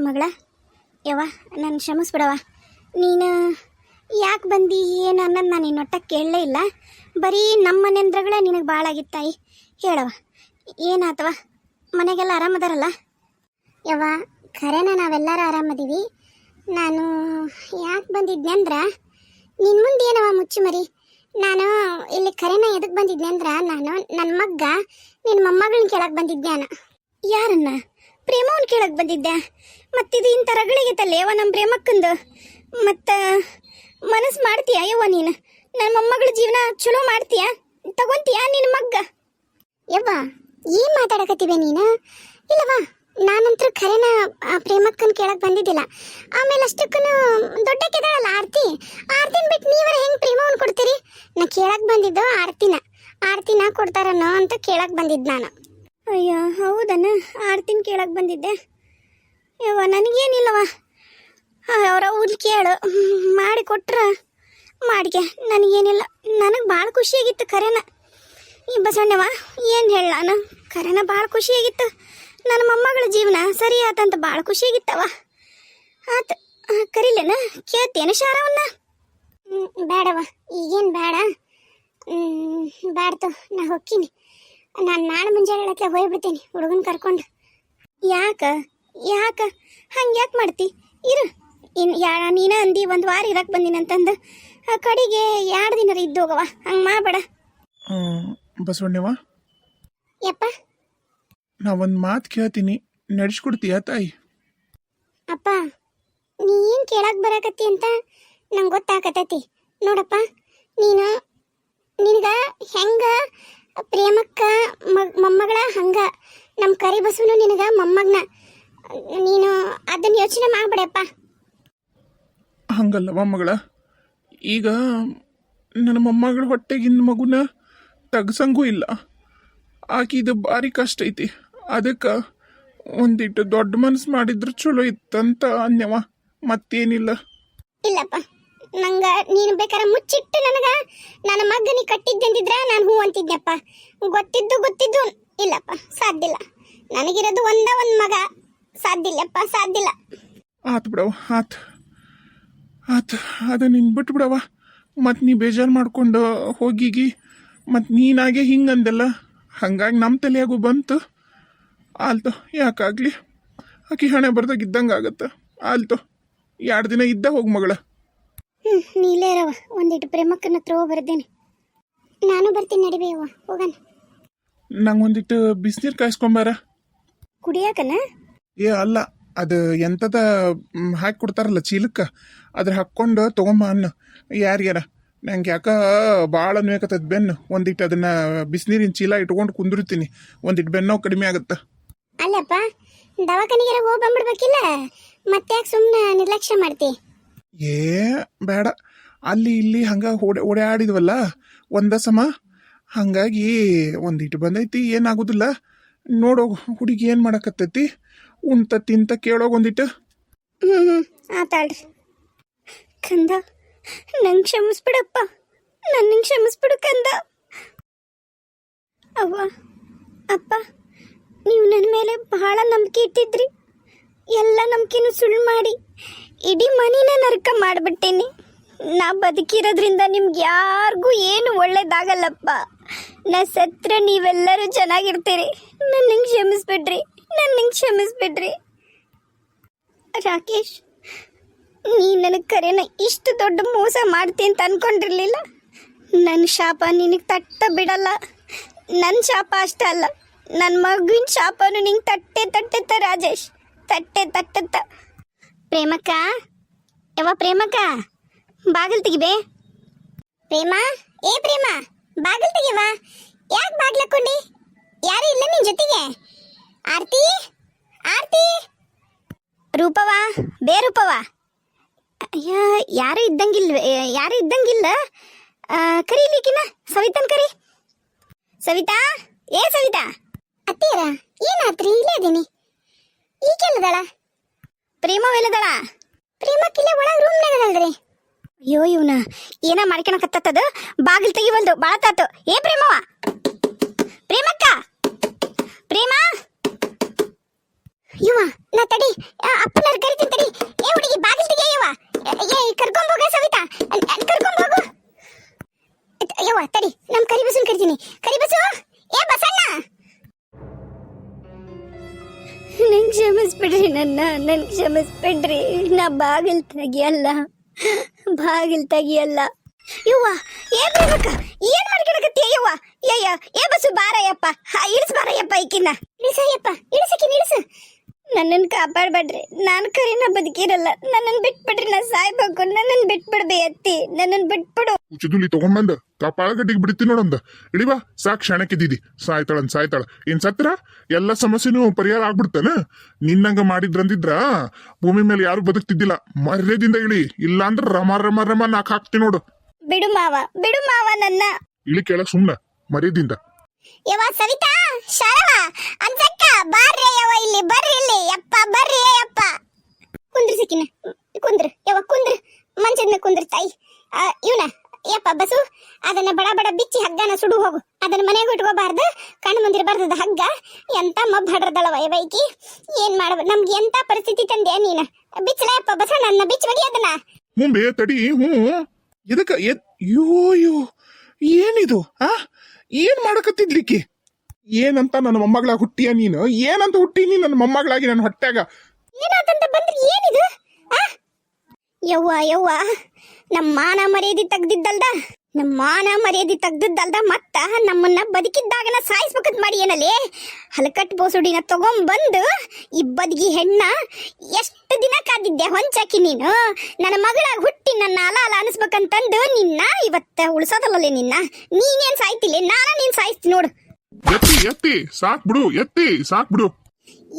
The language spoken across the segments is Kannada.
ಮಗಳ? ಯವ್ವ ನಾನು ಕ್ಷಮಿಸ್ಬಿಡವ ನೀನು ಯಾಕೆ ಬಂದಿ ಏನು ಅನ್ನೋದು ನಾನು ನಿನ್ನೊಟ್ಟ ಕೇಳಲೇ ಇಲ್ಲ. ಬರೀ ನಮ್ಮ ಮನೆಂದ್ರಗಳೇ ನಿನಗೆ ಭಾಳ ಆಗಿತ್ತಾಯಿ ಹೇಳವ ಏನಾತವ ಮನೆಗೆಲ್ಲ ಆರಾಮದಾರಲ್ಲ ಯವ್ವ ಖರೇನ ನಾವೆಲ್ಲರೂ ಆರಾಮದೀವಿ ನಾನು ಯಾಕೆ ಬಂದಿದ್ದೆ ಅಂದ್ರೆ ನಿನ್ನ ಮುಂದೆ ಏನವ ಮುಚ್ಚು ಮರಿ? ನಾನು ಇಲ್ಲಿ ಖರೇನ ಎದಕ್ಕೆ ಬಂದಿದ್ದೆ ಅಂದ್ರೆ ನಾನು ನನ್ನ ಮಗ್ಗ ನಿನ್ನ ಮೊಮ್ಮಗಳನ್ನ ಕೇಳಕ್ಕೆ ಬಂದಿದ್ದೆ ಅನ್ನ ಯಾರನ್ನ? ಪ್ರೇಮವನ್ ಕೇಳಕ್ ಬಂದಿದ್ದೆ. ಮತ್ತಿದು ಇಂಥ ರಗಳಿಗೆ ಯವ ನಮ್ಮ ಪ್ರೇಮಕ್ಕಂದು. ಮತ್ತ ಮನಸ್ಸು ಮಾಡ್ತೀಯ ಯವ್ವ ನೀನು? ನನ್ನ ಮೊಮ್ಮಗಳ ಜೀವನ ಚಲೋ ಮಾಡ್ತೀಯ? ತಗೊಂತೀಯ ನಿನ್ನ ಮಗ್ಗ? ಯವ್ವ, ಏನ್ ಮಾತಾಡಕತ್ತೀವಿ ನೀನು? ಇಲ್ಲವಾ ನಾನಂತ್ರ ಖರೇನ ಪ್ರೇಮಕ್ಕನ್ ಕೇಳಕ್ ಬಂದಿದ್ದಿಲ್ಲ. ಆಮೇಲೆ ಅಷ್ಟಕ್ಕೂ ದೊಡ್ಡ ಕೆದಾಳಲ್ಲ ಆರ್ತಿ. ಆರ್ತಿನ ಬಿಟ್ಟು ನೀವರ ಹೆಂಗ್ ಪ್ರೇಮವನ್ ಕೊಡ್ತೀರಿ? ನಾ ಕೇಳಕ್ ಬಂದಿದ್ದು ಆರ್ತಿನ. ಆರ್ತಿನ ಕೊಡ್ತಾರನೋ ಅಂತ ಕೇಳಕ್ ಬಂದಿದ್ದು ನಾನು. ಅಯ್ಯೋ ಹೌದನ? ಆರ್ತಿನ ಕೇಳಕ್ಕೆ ಬಂದಿದ್ದೆ. ಯವ್ವ ನನಗೇನಿಲ್ಲವ ಅವರ ಊರ್ಲಿ ಕೇಳು. ಮಾಡಿ ಕೊಟ್ರ? ಮಾಡಿಗೆ ನನಗೇನಿಲ್ಲ. ನನಗೆ ಭಾಳ ಖುಷಿಯಾಗಿತ್ತು ಖರೇನ ಈ ಬಸಣ್ಣವ ಏನು ಹೇಳ ನಾನು ಖರೇನ ಭಾಳ ಖುಷಿಯಾಗಿತ್ತು. ನನ್ನ ಮೊಮ್ಮಗಳ ಜೀವನ ಸರಿ ಆತಂತ ಭಾಳ ಖುಷಿಯಾಗಿತ್ತವ ಆತ ಕರಿಲೇನ? ಕೇಳ್ತೇನು ಶಾರವನ್ನ ಬೇಡವ ಈಗೇನು ಬೇಡ. ಹ್ಮ್, ಬ್ಯಾಡ್ತು ನಾ ಹೋಗ್ತೀನಿ. ನಾನು ನಾಳೆ ಮುಂಜಾನೆ ಹೇಳಕ್ಕೆ ಹೋಗ್ಬಿಡ್ತೀನಿ ಹುಡುಗನ ಕರ್ಕೊಂಡು. ಯಾಕ? ಯಾಕ? ಹಂಗೆ ಯಾಕೆ ಮಾಡ್ತಿ? ಇರು. ಇನ್ ಯಾ ನೀನ ಅಂದಿ ಒಂದು ವಾರ ಇರಕ್ಕೆ ಬಂದಿನಂತಂದು ಆ ಕಡೆಗೆ ಎರಡು ದಿನ ಇದ್ದು ಹೋಗವ ಹಂಗೆ ಮಾಡಬೇಡ. ಬಸವಣ್ಣವ ಯಪ್ಪ. ನಾ ಒಂದು ಮಾತು ಕೇಳ್ತೀನಿ ನಡೆಸ್ಕೊಡ್ತೀಯ ತಾಯಿ? ಅಪ್ಪ ನೀ ಏನು ಕೇಳಕ್ಕೆ ಬರಾಕತ್ತಿ ಅಂತ ನಂಗೆ ಗೊತ್ತಾಗತೈತಿ ನೋಡಪ್ಪ ನೀನು ನಿನಗ ಹೆಂಗ ಪ್ರೇಮಕ್ಕ ಮೊಮ್ಮಗಳ ಹಂಗ. ನಮ್ಮ ಕರಿ ಬಸವನು ನಿನಗ ಮೊಮ್ಮಗನ. ನೀನು ಅದನ್ನ ಯೋಚನೆ ಮಾಡ್ಬಿಡಪ್ಪ. ಹಂಗಲ್ಲ ಮೊಮ್ಮಗಳ ಈಗ ನನ್ನ ಮೊಮ್ಮಗಳ ಹೊಟ್ಟೆಗಿನ ಮಗುನ ತಗ್ಸಂಗೂ ಇಲ್ಲ. ಆಕಿದು ಭಾರಿ ಕಷ್ಟ ಐತಿ. ಅದಕ್ಕೆ ಒಂದಿಟ್ಟು ದೊಡ್ಡ ಮನಸ್ಸು ಮಾಡಿದ್ರೆ ಚಲೋ ಇತ್ತಂತ ಅನ್ಯವ. ಮತ್ತೇನಿಲ್ಲ. ಇಲ್ಲಪ್ಪ. ನಂಗ ನೀನು ಬೇಕಾರ ಮುಚ್ಚಿಟ್ಟು ನನಗ ನನ್ನ ಮಗನಿಗೆ ಕಟ್ಟಿದ್ದೆಂದಿದ್ರೆ ನಾನು ಹೂ ಅಂತಿದ್ನಪ್ಪ. ಗೊತ್ತಿದ್ದು ಗೊತ್ತಿದ್ದು ಇಲ್ಲಪ್ಪ, ಸಾಧ್ಯ ಇಲ್ಲ. ನನಗಿರೋದು ಒಂದ ಒಂದು ಮಗ. ಸಾಧ್ಯ ಇಲ್ಲಪ್ಪ, ಸಾಧ್ಯ ಇಲ್ಲ. ಆತು ಬಿಡವ ಆತು. ಆತು, ಅದು ನಿನ್ ಬಿಟ್ಟು ಬಿಡವ ಮತ್ತು ನೀ ಬೇಜಾರು ಮಾಡ್ಕೊಂಡು ಹೋಗಿಗಿ. ಮತ್ತು ನೀನಾಗೆ ಹಿಂಗಂದಲ್ಲ ಹಂಗಾಗಿ ನಮ್ಮ ತಲೆಯಾಗು ಬಂತು. ಆಲ್ತು, ಯಾಕಾಗ್ಲಿ? ಆಕಿ ಹಣೆ ಬರ್ದಾಗ ಇದ್ದಂಗೆ ಆಗತ್ತೆ ಆಲ್ತು ಎರಡು ದಿನ ಇದ್ದ ಹೋಗಿ ಮಗಳ. ಹ್ಞೂ ನೀಲೇ ಇರವ ಒಂದಿಟ್ಟು ಪ್ರೇಮಕ್ಕನ ಹತ್ರ ಹೋಗಿ ಬರ್ದೇನೆ. ನಾನು ಬರ್ತೀನಿ ನಡಿಬೇವ ಹೋಗಣ. ನಂಗೆ ಒಂದಿಟ್ಟು ಬಿಸಿನೀರು ಕಾಯಿಸ್ಕೊಂಬಾರ ಕುಡಿಯಾಕನ? ಏ ಅಲ್ಲ. ಅದು ಎಂಥದ ಹಾಕಿ ಕೊಡ್ತಾರಲ್ಲ ಚೀಲಕ್ಕೆ? ಅದ್ರ ಹಾಕ್ಕೊಂಡು ತಗೊಂಬ ಅನ್ನ. ಯಾರ್ಯಾರ ನಂಗೆ ಯಾಕ ಭಾಳ ನೋಯ್ಕತ್ತದ ಬೆನ್ನು. ಒಂದಿಟ್ಟು ಅದನ್ನ ಬಿಸಿನೀರಿನ ಚೀಲ ಇಟ್ಕೊಂಡು ಕುಂದಿರ್ತೀನಿ ಒಂದಿಟ್ಟು ಬೆನ್ನೋ ಕಡಿಮೆ ಆಗುತ್ತೆ. ಅಲ್ಲಪ್ಪ ದವಾಖಾನಿಗೆ ಹೋಗಿ ಬಂದ್ಬಿಡ್ಬೇಕಿಲ್ಲ? ಮತ್ತೆ ಯಾಕೆ ಸುಮ್ಮನೆ ನಿರ್ಲಕ್ಷ್ಯ ಮಾಡ್ತಿ? ಏ, ಬೇಡ. ಅಲ್ಲಿ ಇಲ್ಲಿ ಹಂಗ ಓಡೆ, ಓಡಾಡಿದ್ವಲ್ಲ ಒಂದ ಸಮ? ಹಂಗಾಗಿ ಒಂದಿಟ್ಟು ಬಂದೈತಿ, ಏನಾಗೋದಿಲ್ಲ. ನೋಡೋ ಹುಡುಗಿ ಏನು ಮಾಡಕತ್ತೈತಿ? ಉಣ್ತ, ತಿಂತ ಕೇಳೋಗ ಒಂದಿಟ್ಟು ಕಂದ, ನಂಗೆ ಕ್ಷಮಿಸ್ಬಿಡಪ್ಪ. ನನ್ನ ಕ್ಷಮಿಸ್ಬಿಡು ಕಂದ. ಅವ್ವ, ಅಪ್ಪ, ನೀವು ನನ್ನ ಮೇಲೆ ಬಹಳ ನಂಬಿಕೆ ಇಟ್ಟಿದ್ರಿ. ಎಲ್ಲ ನಂಬಿಕೆನೂ ಸುಳ್ಳು ಮಾಡಿ ಇಡೀ ಮನಿನ ನರಕ ಮಾಡಿಬಿಟ್ಟೇನೆ. ನಾ ಬದುಕಿರೋದ್ರಿಂದ ನಿಮ್ಗೆ ಯಾರಿಗೂ ಏನು ಒಳ್ಳೇದಾಗಲ್ಲಪ್ಪ. ನಾ ಸತ್ರ ನೀವೆಲ್ಲರೂ ಚೆನ್ನಾಗಿರ್ತೀರಿ. ನನ್ನ ಕ್ಷಮಿಸ್ಬಿಡ್ರಿ. ನನ್ನ ಕ್ಷಮಿಸ್ಬಿಡ್ರಿ. ರಾಕೇಶ್, ನೀ ನನಗೆ ಕರೆನ ಇಷ್ಟು ದೊಡ್ಡ ಮೋಸ ಮಾಡ್ತೀನಿ ಅಂತ ಅನ್ಕೊಂಡಿರ್ಲಿಲ್ಲ? ನನ್ನ ಶಾಪ ನಿನಗೆ ತಟ್ಟ ಬಿಡಲ್ಲ. ನನ್ನ ಶಾಪ ಅಷ್ಟೇ ಅಲ್ಲ. ನನ್ನ ಮಗುವಿನ ಶಾಪನು ನಿಂಗೆ ತಟ್ಟೆ ತಟ್ಟೆ ತ ರಾಜೇಶ್. ತಟ್ಟೆ ತಟ್ಟೆತ್ತ ಪ್ರೇಮಕ್ಕ? ಯಾವ ಪ್ರೇಮಕ್ಕ? ಬಾಗಿಲು ತೆಗಿಬೇ. ಪ್ರೇಮ? ಏ ಪ್ರೇಮ, ಬಾಗಿಲು ತೆಗಿವಾ ಯಾಕೆ ಬಾಗಿಲು ಹಾಕೊಂಡಿ ಯಾರು ಇಲ್ಲ ನಿನ್ನ ಜೊತೆಗೆ. ಆರ್ತಿ? ಆರ್ತಿ? ರೂಪವಾ ಬೇ ರೂಪವಾ ಯಾರು ಇದ್ದಂಗಿಲ್ಲ ಯಾರು ಇದ್ದಂಗಿಲ್ಲ. ಕರೀಲಿಕ್ಕಿನ ಸವಿತನ್ ಕರಿ. ಸವಿತಾ? ಏ ಸವಿತಾ? ಅತ್ತೀರ ಏನಾತ್ರಿ? ಇಲ್ಲೇ ಇದೀನಿ. ಈಗೆಲ್ಲದಳ ಪ್ರೇಮವೆಲ್ಲದಳ ಪ್ರೇಮಕ್ಕಿಲ್ಲ ಒಳಗೆ ರೂಮ್ ರೀ ಅಯ್ಯೋ ಇವನ, ಏನ ಮಾಡ್ಕೊಳಕತ್ತದ ಬಾಗಿಲು ತೆಗಿ ಬಾಳ ತಾತು. ಏ ಪ್ರೇಮವ ಕ್ಷಮಿಸ್ಬಿಡ್ರಿ, ನನ್ನ ನನ್ ಕ್ಷಮಿಸ್ಬಿಡ್ರಿ. ನಾ ಬಾಗಿಲ್ ತೆಗಿಯಲ್ಲ. ಬಾಗಿಲ್ ತೆಗಿಯಲ್ಲ. ಯವ್ವ, ಏನ್ ಬೇಕಕ್ಕ ಏನ್ ಮಾಡ್ಕೊಳಕತ್ತೀಯ ಯವ್ವ? ಏಯ್ಯ ಏ ಬಸ್ಸು ಬಾರಯ್ಯಪ್ಪ. ಹಾ, ಇಳಿಸ್ ಬಾರಯ್ಯಪ್ಪ ಈಕಿನ ಇಳಿಸಯ್ಯಪ್ಪ ಇಳಿಸಕಿನ ಇಳಿಸು. ನನ್ನನ್ನು ಕಾಪಾಡಬೇಡ್ರಿ. ನಾನು ಕರಿನ ಬದುಕಿರಲ್ಲ. ನನ್ನನ್ನು ಬಿಟ್ಬಿಡ್ರಿ ನಾ ಸಾಯ್ಬೇಕು. ನನ್ನನ್ನು ಬಿಟ್ಬಿಡ್ಬೇ ಅತ್ತಿ. ನನ್ನನ್ನು ಬಿಟ್ಬಿಡು. ಚಿದುಲಿ ತಗೊಂಬಂದ ಕಾಪಾಳಗಡ್ಡಿಗೆ ಬಿಡ್ತೀನಿ ನೋಡಂದ. ಇಳಿವಾ ಸಾಕ್ ಕ್ಷಣಕ್ಕಿದ್ದೀದಿ ಸಾಯ್ತಾಳನ್ ಸಾಯ್ತಾಳ. ಇನ್ ಸತ್ರ? ಎಲ್ಲ ಸಮಸ್ಯೆನೂ ಪರಿಹಾರ ಆಗ್ಬಿಡ್ತಾನ? ನಿನ್ನಂಗ ಮಾಡಿದ್ರಂದಿದ್ರ ಭೂಮಿ ಮೇಲೆ ಯಾರು ಬದುಕ್ತಿದ್ದಿಲ್ಲ. ಮರ್ಯಾದಿಂದ ಇಳಿ. ಇಲ್ಲಾಂದ್ರ ರಮ ರಮ ರಮ ನಾಕ್ ಹಾಕ್ತಿ ನೋಡು. ಬಿಡು ಮಾವ. ಬಿಡು ಮಾವ ನನ್ನ. ಇಳಿ ಕೇಳಕ್ ಸುಮ್ನ. ಮರ್ಯಾದಿಂದ. ಯವ್ವ ಸವಿತಾ ಶಾರವ ಅಂಜಕ್ಕ ಬಾರ್ರಿ ಯವ್ವ ಇಲ್ಲಿ ಬರ್ರಿ, ಇಲ್ಲಿ. ಯಪ್ಪ, ಬರ್ರಿ ಯಪ್ಪ ಕುಂದ್ರಿ ಸಿಕ್ಕಿನ ಕುಂದ್ರ. ಯವ್ವ, ಕುಂದ್ರ. ಮಂಚದ ಮೇಲೆ ಕುಂದ್ರ ತಾಯಿ. ಇವನ. ಯಪ್ಪ, ಬಸು. ಅದನ್ನ ಬಡ ಬಡ ಬಿಚ್ಚಿ ಹಗ್ಗನ ಸುಡು ಹೋಗು. ಅದನ್ನ ಮನೆಗೆ ಇಟ್ಕೋಬಾರ್ದು. ಕಣ್ಣು ಮುಂದಿರಬಾರ್ದು ಹಗ್ಗ. ಎಂತ ಮಬ್ ಹಡ್ರದಳವ ಬೈಕಿ. ಏನ್ ಮಾಡಬ ನಮ್ಗೆ ಎಂತ ಪರಿಸ್ಥಿತಿ ತಂದೆ ನೀನ? ಬಿಚ್ಚಲ ಯಪ್ಪ ಬಸಣ್ಣ ನನ್ನ ಬಿಚ್ಚ ಬಡಿ ಅದನ್ನ. ಮುಂಬೆ ತಡಿ, ಹ್ಞೂ. ಇದಕ್ಕ ಎದ್ ಯೋ ಯೋ ಏನಿದು? ಆ? ಏನ್ ಮಾಡಕತ್ತಿದ್ಲಿಕ್ಕಿ? ಏನಂತ ನನ್ನ ಮೊಮ್ಮಗಳ ಹುಟ್ಟಿಯ ನೀನು? ಏನಂತ ಹುಟ್ಟಿ ನೀನು ನನ್ನ ಮೊಮ್ಮಗಳಾಗಿ ನನ್ನ ಹೊಟ್ಟೆಗ? ಏನಾತಂತ ಬಂದ್ರಿ ಏನಿದು? ಆ? ಯವ್ವ ಯವ್ವ ನಮ್ಮ ಮಾನ ಮರ್ಯಾದೆ ತೆಗ್ದಿದ್ದಲ್ದ? ನಮ್ಮ ಮಾನ ಮರ್ಯಾದೆ ತೆಗ್ದಿದ್ದಲ್ದ ಮತ್ತ ನಮ್ಮನ್ನ ಬದುಕಿದ್ದಾಗನ ಸಾಯಿಸ್ಬೇಕಂತ ಮಾಡಿ ಏನಲ್ಲೇ ಹಲಕಟ್ ಬೋಸುಡಿನ ತಗೊಂಬಂದು ಈ ಬದುಕಿ ಹೆಣ್ಣ ಎಷ್ಟು ದಿನ ಕಾದಿದ್ದೆ ಹೊಂಚಾಕಿ ನೀನು? ನನ್ನ ಮಗಳಾಗ ಹುಟ್ಟಿ ನನ್ನ ಅಲ ಅಲ ಅನಿಸ್ಬೇಕಂತಂದು ನಿನ್ನ ಇವತ್ತ ಉಳ್ಸೋದಲ್ಲೇ ನಿನ್ನ? ನೀನೇನ್ ಸಾಯ್ತಿಲ್ಲ ನಾನ ನೀನ್ ಸಾಯಿಸ್ತಿ ನೋಡು. ಎತ್ತಿ ಎತ್ತಿ ಸಾಕ್ ಬಿಡು ಎತ್ತಿ ಸಾಕ್ ಬಿಡು.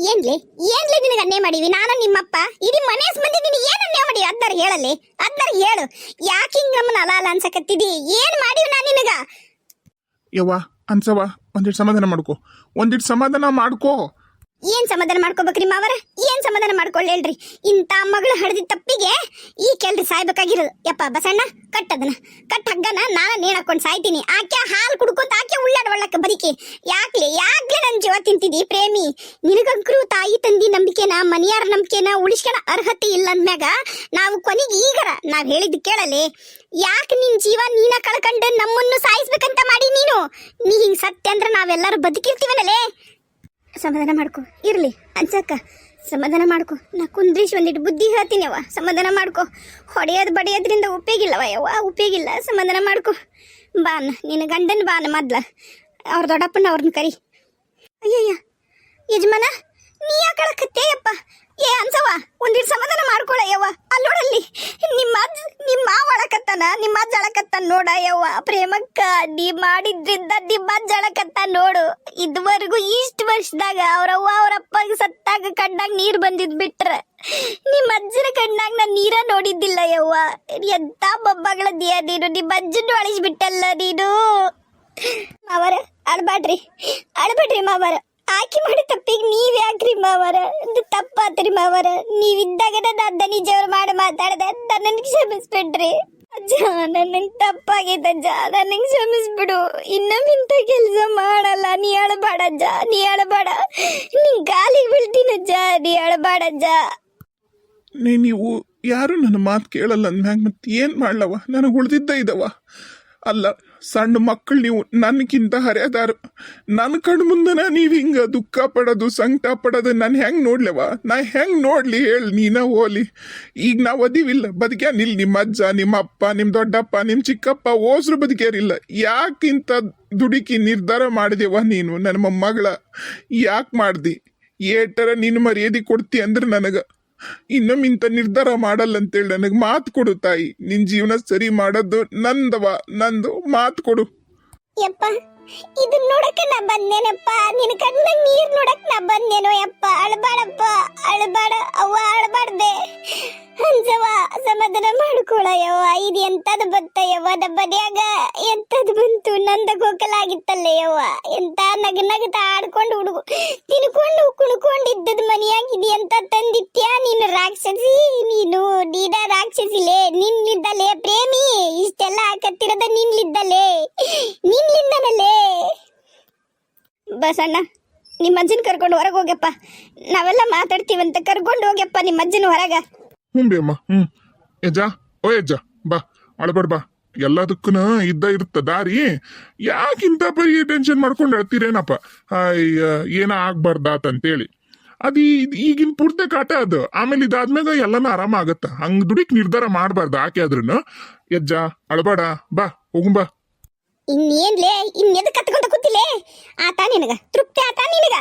ಏನ್ಲಿ ಏನ್ಲಿ ನಿನಗೆ ಅನ್ಯಾಯ ಮಾಡಿವಿ ನಾನು ನಿಮ್ಮಪ್ಪ. ಇಡೀ ಮನೆ ಮಂದಿ ನಿನಗೆ ಏನ್ ಅನ್ಯಾಯ ಮಾಡಿ ಅದ್ದಾರ ಹೇಳಲ್ಲಿ ಅದ್ದಾರ ಹೇಳು. ಯಾಕೆ ಹಿಂಗ್ ನಮ್ಮನ್ನ ಅಲಾಲ ಅಲ ಅನ್ಸಕತ್ತಿದಿ? ಏನ್ ಮಾಡಿವಿ ನಾ ನಿನಗ? ಯವ್ವ ಅನ್ಸವ ಒಂದಿಟ್ಟು ಸಮಾಧಾನ ಮಾಡ್ಕೋ. ಒಂದಿಟ್ಟು ಸಮಾಧಾನ ಮಾಡ್ಕೋ. ಏನ್ ಸಮಾಧಾನ ಮಾಡ್ಕೋಬೇಕ್ರಿ ಮಾವರ? ಏನ್ ಸಮಾಧಾನ ಮಾಡ್ಕೊಳ್ಳಿ ಹೇಳ್ರಿ ಇಂಥ ಮಗಳು ಹಡ್ದಿದ ತಪ್ಪಿಗೆ ಈ ಕೆಲ್ರಿ ಸಾಯ್ಬೇಕಾಗಿರೋದು. ಯಪ್ಪ, ಬಸಣ್ಣ ಕಟ್ಟದನ ಕಟ್ ಹಗ್ಗನ ನಾನು ನೇಣ್ ಹಾಕೊಂಡು ಸಾಯ್ತೀನಿ? ಆಕೆ ಹಾಲು ಕುಡ್ಕೊಂತ ಆಕೆ ಉಳ್ಳಾಡ ಒಳ್ಳಕ್ಕೆ ಬದುಕಿ. ಯಾಕ್ಲೆ ಯಾಕ್ಲೆ ನನ್ ಜೀವ ತಿಂತಿದಿ ಪ್ರೇಮಿ? ನಿನಗಂಕ್ರು ತಾಯಿ ತಂದಿ ನಂಬಿಕೆನ, ಮನಿಯಾರ ನಂಬಿಕೆನ ಉಳಿಸ್ಕೊಳ ಅರ್ಹತೆ ಇಲ್ಲ ಅಂದ್ಮ್ಯಾಗ ನಾವು ಕೊನೆಗೆ ಈಗರ ನಾವ್ ಹೇಳಿದ್ ಕೇಳಲೇ. ಯಾಕೆ ನಿನ್ ಜೀವ ನೀನ ಕಳ್ಕಂಡು ನಮ್ಮನ್ನು ಸಾಯಿಸ್ಬೇಕಂತ ಮಾಡಿ ನೀನು? ನೀ ಹಿಂಗ್ ಸತ್ಯ ಅಂದ್ರೆ ನಾವೆಲ್ಲರೂ ಬದುಕಿರ್ತೀವನಲೇ? ಸಮಾಧಾನ ಮಾಡ್ಕೊ. ಇರ್ಲಿ ಅನ್ಸಕ್ಕ ಸಮಾಧಾನ ಮಾಡ್ಕೊ. ನಾ ಕುಂದ್ರಿಸಿ ಒಂದಿಟ್ಟು ಬುದ್ಧಿ ಹೇಳ್ತೀನಿ ಅವ ಸಮಾಧಾನ ಮಾಡ್ಕೊ. ಹೊಡೆಯೋದು ಬಡಿಯೋದ್ರಿಂದ ಉಪಯೋಗಿಲ್ಲವ ಯವ್ವ. ಉಪಯೋಗಿಲ್ಲ, ಸಮಾಧಾನ ಮಾಡ್ಕೊ. ಬಾನ, ನಿನ್ನ ಗಂಡನ ಬಾನ ಮೊದ್ಲ. ಅವ್ರ ದೊಡ್ಡಪ್ಪನ ಅವ್ರನ್ನ ಕರಿ. ಅಯ್ಯಯ್ಯ. ಯಜಮಾನ, ನೀ ಯಾಕಳಕತ್ತೆ ಯಪ್ಪ ಏ ಅನ್ಸವ ಒಂದಿಟ್ ಸಮಾಧಾನ ಮಾಡ್ಕೊಳ ಯವ್ವ. ಅಲ್ಲೋಡಲ್ಲಿ ನಿಮ್ಮ ಅಜ್ಜ, ನಿಮ್ಮ ಅಳಕತ್ತಾನ, ನಿಮ್ಮ ಅಜ್ಜ ಅಳಕತ್ತಾನ ನೋಡ ಯವ್ವ. ಪ್ರೇಮಕ್ಕ ನೀ ಮಾಡಿದ್ರಿಂದ ನಿಮ್ಮ ಅಜ್ಜ ಅಳಕತ್ತಾನ ನೋಡು. ಇದುವರೆಗೂ ಇಷ್ಟು ವರ್ಷದಾಗ ಅವರವ್ವ ಅವ್ರ ಸತ್ತಾಗ ಕಣ್ಣಾಗ ನೀರು ಬಂದಿದ್ ಬಿಟ್ರ, ನಿಮ್ಮ ಅಜ್ಜನ ಕಣ್ಣಾಗ ನಾನು ನೀರ ನೋಡಿದ್ದಿಲ್ಲ ಯವ್ವ. ಎಂತ ಬೊಬ್ಬಗಳದಿಯ ನೀನು, ನಿಮ್ಮ ಅಜ್ಜನ ಅಳಿಸ್ಬಿಟ್ಟಲ್ಲ ನೀನು. ಮಾವರ ಅಳ್ಬೇಡ್ರಿ ಅಳ್ಬೇಡ್ರಿ ಮಾವರ. ಆಕಿ ಮಾಡಿ ತಪ್ಪಿಗೆ ನೀವ್ ಯಾಕ್ರಿ ಮಾವರ. ತಪ್ಪಾತ್ರಿ ಮಾವರ. ನೀವಿದ್ದಾಗ ಅದ್ದ ನಿಜವ್ರು ಮಾಡಿ ಮಾತಾಡ್ದೆ ನನಗೆ ಕ್ಷಮಿಸ್ಬಿಡ್ರಿ. ಅಜ್ಜ ನನ್ನ ತಪ್ಪಾಗೈತೆ ಅಜ್ಜ. ನನಗೆ ಕ್ಷಮಿಸ್ಬಿಡು. ಇನ್ನೊಮ್ಮೆ ಇಂಥ ಕೆಲಸ ಮಾಡಲ್ಲ. ನೀ ಅಳಬಾಡ ಅಜ್ಜ. ನೀ ಅಳಬಾಡ. ನಿನ್ ಗಾಲಿಗೆ ಬೀಳ್ತೀನಿ ಅಜ್ಜ. ನೀ ಅಳಬಾಡ ಅಜ್ಜ. ನೀ ನೀವು ಯಾರು ನನ್ನ ಮಾತು ಕೇಳಲ್ಲ ಅಂದ್ಮ್ಯಾಗ ಮತ್ತೆ ಏನು ಮಾಡ್ಲವ? ನನಗೆ ಉಳ್ದಿದ್ದ ಇದವ. ಅಲ್ಲ, ಸಣ್ಣ ಮಕ್ಕಳು ನೀವು ನನಗಿಂತ ಹರಿಯದಾರು. ನನ್ನ ಕಣ್ಣು ಮುಂದನ ನೀವು ಹಿಂಗೆ ದುಃಖ ಪಡೋದು, ಸಂಕಟ ಪಡೋದು, ನಾನು ಹೆಂಗೆ ನೋಡ್ಲೆವ? ನಾ ಹೆಂಗೆ ನೋಡ್ಲಿ ಹೇಳಿ, ನೀನ ಹೋಲಿ ಈಗ ನಾವು ಅದಿವಿಲ್ಲ ಬದುಕ್ಯಾನಿಲ್ಲ ನಿಮ್ಮ ಅಜ್ಜ ನಿಮ್ಮ ಅಪ್ಪ ನಿಮ್ಮ ದೊಡ್ಡಪ್ಪ ನಿಮ್ಮ ಚಿಕ್ಕಪ್ಪ ಓಸ್ರು ಬದುಕ್ಯಾರಿಲ್ಲ. ಯಾಕಿಂತ ದುಡುಕಿ ನಿರ್ಧಾರ ಮಾಡಿದೆವ ನೀನು ನನ್ನ ಮೊಮ್ಮಗಳ? ಯಾಕೆ ಮಾಡ್ದಿ? ಏಟರ ನೀನು ಮರ್ಯಾದೆ ಕೊಡ್ತಿ ಅಂದ್ರೆ ನನಗೆ. ಇನ್ನೊಮ್ಮೆ ಇಂಥ ನಿರ್ಧಾರ ಮಾಡಲ್ಲ ಅಂತೇಳಿ ನನಗೆ ಮಾತು ಕೊಡು ತಾಯಿ. ನಿನ್ ಜೀವನ ಸರಿ ಮಾಡೋದು ನಂದವ. ನಂದು ಮಾತು ಕೊಡು. ಯಪ್ಪ ಇದನ್ನ ನೋಡಕ್ಕೆ ನಾ ಬಂದೇನಪ್ಪ? ನಿನ್ನ ಕಣ್ಣ ನೀರ್ ನೋಡಕ್ ನಾ ಬಂದೇನೋ ಯಪ್ಪ? ಅಳಬಾಡಪ್ಪ, ಅಳಬಾಡ ಅವ್ವ ಅಳಬಾರ್ದೆ ಅಂಜವ ಸಮಾಧಾನ ಮಾಡ್ಕೊಳಯವ್ವ. ಇದು ಎಂತದ್ ಬಂತ ಯವ್ವ ನಮ್ಮ ಮನ್ಯಾಗ ಎಂತದ್ ಬಂತು? ನಂದ ಯವ್ವ ಎಂತ ನಗ ನಗತ ಆಡ್ಕೊಂಡು ಹುಡುಗು, ತಿನ್ಕೊಂಡು ಕುಣ್ಕೊಂಡಿದ್ದದ ಮನೆಯಾಗ ಇದು ಎಂತ ತಂದಿತ್ಯ ನೀನು ರಾಕ್ಷಸಿ? ನೀನು ನೀನ ರಾಕ್ಷಸಿಲೆ, ನಿನ್ನಿದ್ದಲೇ ಪ್ರೇಮಿ? ಇಷ್ಟೆಲ್ಲ ಹಾಕತ್ತಿರದ ನಿನ್ಲಿದ್ದಲೇ ನಿನ್ಲಿಂದನಲ್ಲೇ ಬಸಣ್ಣ ನಿಮ್ಮ ಅಜ್ಜನ ಕರ್ಕೊಂಡು ಹೊರಗೆ ಹೋಗ್ಯಪ್ಪ. ನಾವೆಲ್ಲ ಮಾತಾಡ್ತೀವಂತ. ಕರ್ಕೊಂಡು ಹೋಗ್ಯಪ್ಪ ನಿಮ್ಮ ಅಜ್ಜನ ಹೊರಗೆ. ಹ್ಞೂ ಬೇ ಅಮ್ಮ. ಹ್ಞೂ ಯಜ್ಜ ಓ ಯಜ್ಜ ಬಾ ಅಳಬಾಡ್ ಬಾ. ಎಲ್ಲದಕ್ಕೂ ಇದ್ದ ಇರುತ್ತ ದಾರಿ. ಯಾಕಿಂತ ಬರೀ ಟೆನ್ಷನ್ ಮಾಡ್ಕೊಂಡು ಹೇಳ್ತೀರೇನಪ್ಪ ಅಯ್ಯ ಏನ ಆಗ್ಬಾರ್ದಾತ್ ಅಂತೇಳಿ ಅದು ಈಗಿನ ಪೂರ್ತಿ ಕಾಟ ಅದು. ಆಮೇಲೆ ಇದಾದ್ಮ್ಯಾಗ ಎಲ್ಲಾನು ಆರಾಮ ಆಗತ್ತ. ಹಂಗ್ ದುಡಿಕ್ ನಿರ್ಧಾರ ಮಾಡಬಾರ್ದು ಆಕೆ ಆದ್ರೂ ಯಜ್ಜ ಅಳಬಾಡ ಬಾ ಹೋಗುಂಬಾ ಇನ್ನೇನ್ಲೇ ಇನ್ ಎದಕ್ಕೆ ಕತ್ಕೊಂಡ ಕೂತಿಲೇ? ಆತ ನಿನಗ ತೃಪ್ತಿ ಆತ ನಿನಗ.